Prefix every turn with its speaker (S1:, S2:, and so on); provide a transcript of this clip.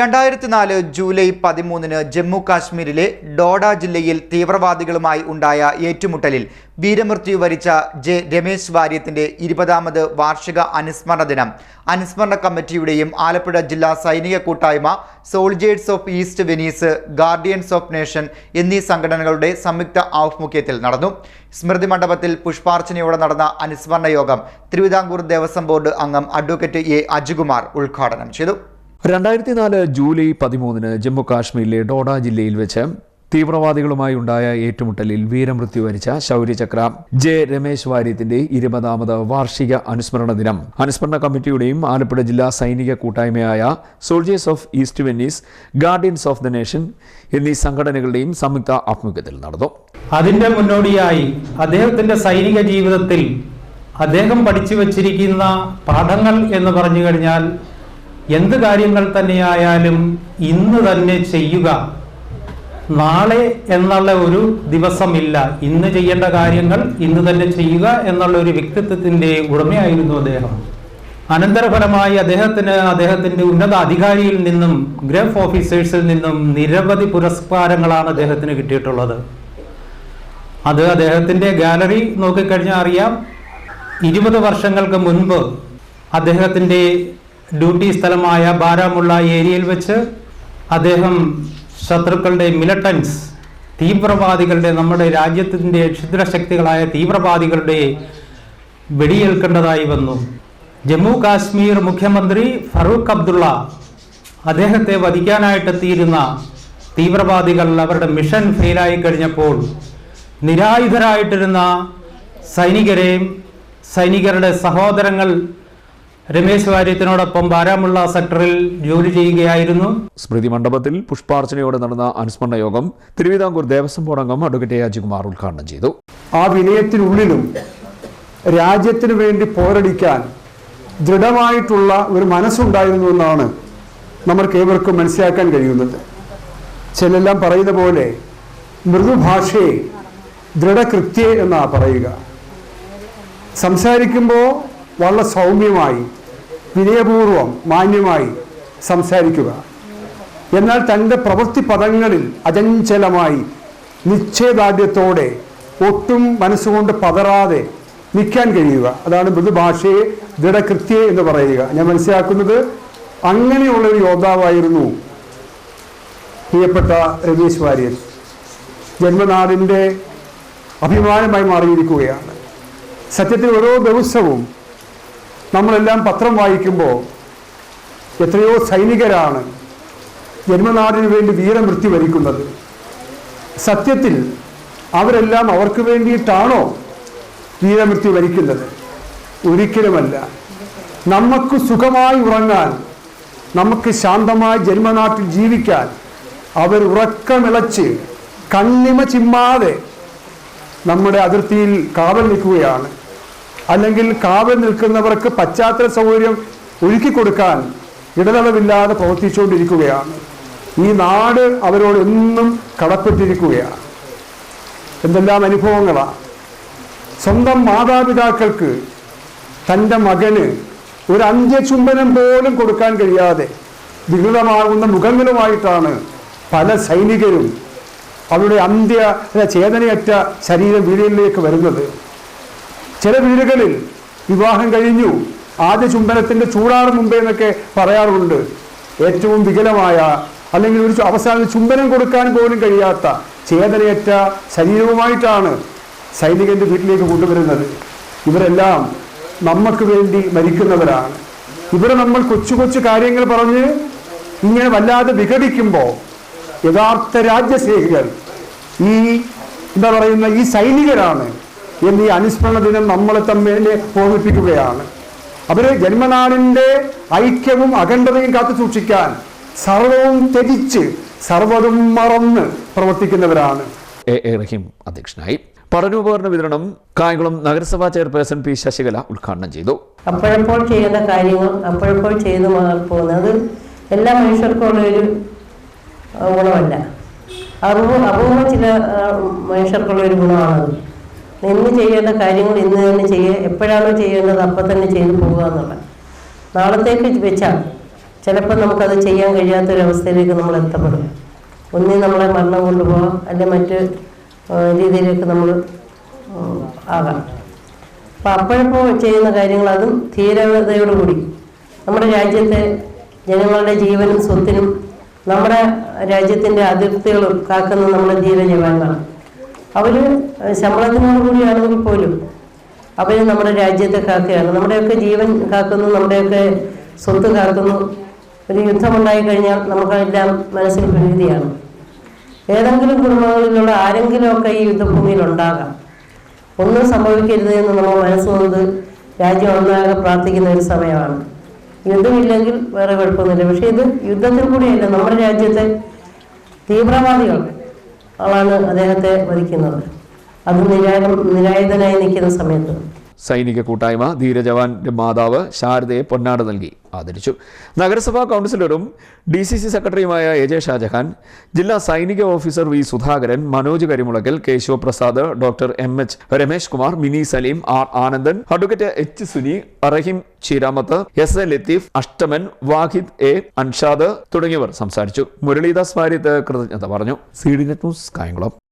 S1: രണ്ടായിരത്തി നാല് ജൂലൈ പതിമൂന്നിന് ജമ്മു കാശ്മീരിലെ ഡോഡ ജില്ലയിൽ തീവ്രവാദികളുമായി ഉണ്ടായ ഏറ്റുമുട്ടലിൽ വീരമൃത്യു വരിച്ച ജെ രമേശ് വാര്യത്തിന്റെ ഇരുപതാമത് വാർഷിക അനുസ്മരണ ദിനം. അനുസ്മരണ കമ്മിറ്റിയുടെയും ആലപ്പുഴ ജില്ലാ സൈനിക കൂട്ടായ്മ soldiers of east Venice guardians of nation എന്നീ സംഘടനകളുടെ സംയുക്ത ആഭിമുഖ്യത്തിൽ നടന്നു. സ്മൃതി മണ്ഡപത്തിൽ പുഷ്പാർച്ചനയോടെ നടന്ന അനുസ്മരണ യോഗം തിരുവിതാംകൂർ ദേവസ്വം ബോർഡ് അംഗം അഡ്വക്കേറ്റ് എ അജികുമാർ ഉദ്ഘാടനം ചെയ്തു.
S2: രണ്ടായിരത്തി നാല് ജൂലൈ പതിമൂന്നിന് ജമ്മു കാശ്മീരിലെ ഡോഡ ജില്ലയിൽ വെച്ച് തീവ്രവാദികളുമായി ഉണ്ടായ ഏറ്റുമുട്ടലിൽ വീരമൃത്യു വരിച്ച ശൗര്യചക്ര ജെ രമേശ് വാര്യത്തിന്റെ ഇരുപതാമത് വാർഷിക അനുസ്മരണ ദിനം. അനുസ്മരണ കമ്മിറ്റിയുടെയും ആലപ്പുഴ ജില്ലാ സൈനിക കൂട്ടായ്മയായ soldiers of east Venice guardians of the nation എന്നീ സംഘടനകളുടെയും സംയുക്ത ആഭിമുഖ്യത്തിൽ നടന്നു.
S3: അതിന്റെ മുന്നോടിയായി അദ്ദേഹത്തിന്റെ സൈനിക ജീവിതത്തിൽ അദ്ദേഹം പഠിച്ചു വച്ചിരിക്കുന്ന പാഠങ്ങൾ എന്ന് പറഞ്ഞു കഴിഞ്ഞാൽ എന്ത് കാര്യങ്ങൾ തന്നെയായാലും ഇന്ന് തന്നെ ചെയ്യുക. നാളെ എന്നുള്ള ഒരു ദിവസമില്ല. ഇന്ന് ചെയ്യേണ്ട കാര്യങ്ങൾ ഇന്ന് തന്നെ ചെയ്യുക എന്നുള്ള ഒരു വ്യക്തിത്വത്തിന്റെ ഉടമയായിരുന്നു അദ്ദേഹം. അനന്തരഫലമായി അദ്ദേഹത്തിന് അദ്ദേഹത്തിന്റെ ഉന്നത അധികാരിയിൽ നിന്നും ഗ്രഫ് ഓഫീസേഴ്സിൽ നിന്നും നിരവധി പുരസ്കാരങ്ങളാണ് അദ്ദേഹത്തിന് കിട്ടിയിട്ടുള്ളത്. അത് അദ്ദേഹത്തിന്റെ ഗാലറി നോക്കിക്കഴിഞ്ഞാൽ അറിയാം. ഇരുപത് വർഷങ്ങൾക്ക് മുൻപ് അദ്ദേഹത്തിന്റെ ഡ്യൂട്ടി സ്ഥലമായ ബാരാമുള്ള ഏരിയയിൽ വെച്ച് അദ്ദേഹം ശത്രുക്കളുടെ മിലട്ടൻസ് തീവ്രവാദികളുടെ നമ്മുടെ രാജ്യത്തിന്റെ ക്ഷുദ്രശക്തികളായ തീവ്രവാദികളുടെ വെടിയേൽക്കേണ്ടതായി വന്നു. ജമ്മു കാശ്മീർ മുഖ്യമന്ത്രി ഫറൂഖ് അബ്ദുള്ള അദ്ദേഹത്തെ വധിക്കാനായിട്ടെത്തിയിരുന്ന തീവ്രവാദികൾ അവരുടെ മിഷൻ ഫെയിലായി കഴിഞ്ഞപ്പോൾ നിരായുധരായിട്ടിരുന്ന സൈനികരെയും സൈനികരുടെ സഹോദരങ്ങൾ രമേശ് വാര്യത്തിനോടൊപ്പം ബാരാമുള്ള സെക്ടറിൽ ജോലി ചെയ്യുകയായിരുന്നു.
S2: സ്മൃതി മണ്ഡപത്തിൽ പുഷ്പാർച്ചനയോടെ നടന്ന അനുസ്മരണ യോഗം തിരുവിതാംകൂർ ദേവസ്വം ബോർഡ് അംഗം അഡ്വക്കേറ്റ് അജികുമാർ ഉദ്ഘാടനം ചെയ്തു.
S4: ആ വിനയത്തിനുള്ളിലും രാജ്യത്തിനു വേണ്ടി പോരടിക്കാൻ ദൃഢമായിട്ടുള്ള ഒരു മനസ്സുണ്ടായിരുന്നു എന്നാണ് നമ്മൾക്ക് ഏവർക്കും മനസ്സിലാക്കാൻ കഴിയുന്നത്. ചിലെല്ലാം പറയുന്ന പോലെ മൃദുഭാഷയെ ദൃഢകൃത്യ എന്നാ പറയുക. സംസാരിക്കുമ്പോൾ വളരെ സൗമ്യമായി വിനയപൂർവം മാന്യമായി സംസാരിക്കുക. എന്നാൽ തന്റെ പ്രവൃത്തി പദങ്ങളിൽ അചഞ്ചലമായി നിശ്ചയദാർഢ്യത്തോടെ ഒട്ടും മനസ്സുകൊണ്ട് പതറാതെ നിൽക്കാൻ കഴിയുക. അതാണ് മൃദുഭാഷയെ ദൃഢകൃത്യ എന്ന് പറയുക. ഞാൻ മനസ്സിലാക്കുന്നത് അങ്ങനെയുള്ള ഒരു യോദ്ധാവായിരുന്നു പ്രിയപ്പെട്ട രമേശ് വാര്യൻ ജന്മനാടിന്റെ അഭിമാനമായി മാറിയിരിക്കുകയാണ്. സത്യത്തിൽ ഓരോ ദിവസവും നമ്മളെല്ലാം പത്രം വായിക്കുമ്പോൾ എത്രയോ സൈനികരാണ് ജന്മനാടിനു വേണ്ടി വീരമൃത്യു വരിക്കുന്നത്. സത്യത്തിൽ അവരെല്ലാം അവർക്ക് വേണ്ടിയിട്ടാണോ വീരമൃത്യു വരിക്കുന്നത്? ഒരിക്കലുമല്ല. നമുക്ക് സുഖമായി ഉറങ്ങാൻ നമുക്ക് ശാന്തമായി ജന്മനാട്ടിൽ ജീവിക്കാൻ അവർ ഉറക്കമിളച്ച് കണ്ണിമ ചിമ്മാതെ നമ്മുടെ അതിർത്തിയിൽ കാവൽ നിൽക്കുകയാണ്. അല്ലെങ്കിൽ കാവൽ നിൽക്കുന്നവർക്ക് പശ്ചാത്തല സൗകര്യം ഒരുക്കി കൊടുക്കാൻ ഇടതടവില്ലാതെ പ്രവർത്തിച്ചുകൊണ്ടിരിക്കുകയാണ്. ഈ നാട് അവരോട് എന്നും കടപ്പെട്ടിരിക്കുകയാണ്. എന്തെല്ലാം അനുഭവങ്ങളാണ് സ്വന്തം മാതാപിതാക്കൾക്ക് തന്റെ മകന് ഒരു അന്ത്യചുംബനം പോലും കൊടുക്കാൻ കഴിയാതെ വികൃതമാകുന്ന മുഖങ്ങളുമായിട്ടാണ് പല സൈനികരും അവരുടെ അന്ത്യ ചേതനയറ്റ ശരീരം വീടുകളിലേക്ക് വരുന്നത്. ചില വീടുകളിൽ വിവാഹം കഴിഞ്ഞു. ആദ്യ ചുംബനത്തിന്റെ ചൂടാറ് മുമ്പേ എന്നൊക്കെ പറയാറുണ്ട്. ഏറ്റവും വികലമായ അല്ലെങ്കിൽ ഒരു അവസാന ചുംബനം കൊടുക്കാൻ പോലും കഴിയാത്ത ചേതനയറ്റ ശരീരവുമായിട്ടാണ് സൈനികന്റെ വീട്ടിലേക്ക് കൊണ്ടുവരുന്നത്. ഇവരെല്ലാം നമുക്ക് വേണ്ടി മരിക്കുന്നവരാണ്. ഇവരെ നമ്മൾ കൊച്ചു കൊച്ചു കാര്യങ്ങൾ പറഞ്ഞ് ഇങ്ങനെ വല്ലാതെ വിഘടിക്കുമ്പോൾ യഥാർത്ഥ രാജ്യസ്നേഹികൾ ഈ എന്താ പറയുന്ന ഈ സൈനികരാണ് എന്ന് ഈ അനുസ്മരണ ദിനം നമ്മളെ തമ്മിൽ ഓർമ്മിപ്പിക്കുകയാണ്. അവർ ജന്മനാടിന്റെ ഐക്യവും അഖണ്ഡതയും കാത്തു സൂക്ഷിക്കാൻ സർവവും ത്യജിച്ച് സർവതും മറന്ന് പ്രവർത്തിക്കുന്നവരാണ്.
S2: എ. എ. റഹീം അധ്യക്ഷനായി പഠനോപകരണ വിതരണം കായംകുളം നഗരസഭാ ചെയർപേഴ്സൺ പി. ശശികല ഉദ്ഘാടനം ചെയ്തു.
S5: അപ്പോഴപ്പോൾ ചെയ്യുന്ന കാര്യങ്ങൾ അപ്പോഴപ്പോൾ ചെയ്തു പോകുന്നത് എല്ലാ മനുഷ്യർക്കും ഉള്ളൊരു ഒരു ഗുണമല്ല. അപൂർവ അപൂർവം ചില മനുഷ്യർക്കുള്ള ഒരു ഗുണമാണത്. ഇന്ന് ചെയ്യേണ്ട കാര്യങ്ങൾ ഇന്ന് തന്നെ ചെയ്യുക എപ്പോഴാണോ ചെയ്യേണ്ടത് അപ്പം തന്നെ ചെയ്തു പോകുക എന്നുള്ളത്. നാളത്തേക്ക് വെച്ചാൽ ചിലപ്പോൾ നമുക്കത് ചെയ്യാൻ കഴിയാത്തൊരവസ്ഥയിലേക്ക് നമ്മൾ എത്തപ്പെടും. ഒന്നേ നമ്മളെ മരണം കൊണ്ടുപോകാം അല്ലെ മറ്റ് രീതിയിലേക്ക് നമ്മൾ ആകാം. അപ്പം അപ്പോഴപ്പോൾ ചെയ്യുന്ന കാര്യങ്ങൾ അതും ധീരതയോടുകൂടി. നമ്മുടെ രാജ്യത്തെ ജനങ്ങളുടെ ജീവനും സ്വത്തിനും നമ്മുടെ രാജ്യത്തിന്റെ അതിർത്തികളും കാക്കുന്ന നമ്മുടെ ധീര ജവാന്മാർ അവർ ശമ്പളത്തിനോട് കൂടിയാണെങ്കിൽ പോലും അവർ നമ്മുടെ രാജ്യത്തെ കാക്കുകയാണ് നമ്മുടെയൊക്കെ ജീവൻ കാക്കുന്നു നമ്മുടെയൊക്കെ സ്വത്ത് കാക്കുന്നു. ഒരു യുദ്ധമുണ്ടായി കഴിഞ്ഞാൽ നമുക്കെല്ലാം മനസ്സിൽ ഭീതിയാണ് ഏതെങ്കിലും കുടുംബങ്ങളിലുള്ള ആരെങ്കിലുമൊക്കെ ഈ യുദ്ധഭൂമിയിൽ ഉണ്ടാകാം ഒന്നും സംഭവിക്കരുത് എന്ന് നമ്മൾ മനസ്സുകൊണ്ട് രാജ്യം ഒന്നാകെ പ്രാർത്ഥിക്കുന്ന ഒരു സമയമാണ്. യുദ്ധമില്ലെങ്കിൽ വേറെ കുഴപ്പമൊന്നുമില്ല. പക്ഷേ ഇത് യുദ്ധത്തിൽ കൂടിയല്ല. നമ്മുടെ രാജ്യത്തെ തീവ്രവാദികൾ ആളാണ് അദ്ദേഹത്തെ വധിക്കുന്നത്. അത് നിരായ നിരായുധനായി നിൽക്കുന്ന സമയത്ത്.
S2: സൈനിക കൂട്ടായ്മ ധീരജവാന്റെ മാതാവ് ശാരദയെ പൊന്നാട നൽകി. ആദരിച്ചു. നഗരസഭാ കൗൺസിലറും ഡി സി സി സെക്രട്ടറിയുമായ എ ജെ ഷാജഹാൻ ജില്ലാ സൈനിക officer V Sudhakaran Manoj Karimulakkal Keshavaprasad doctor M H Ramesh Kumar Mini Saleem R Anandan advocate H Suni Rahim Cheeramath S A Latheef Ashtaman Vahid A Anshad തുടങ്ങിയവർ സംസാരിച്ചു. മുരളീദാസ് വാര്യത്ത് കൃതജ്ഞത പറഞ്ഞു. C D news Kayamkulam.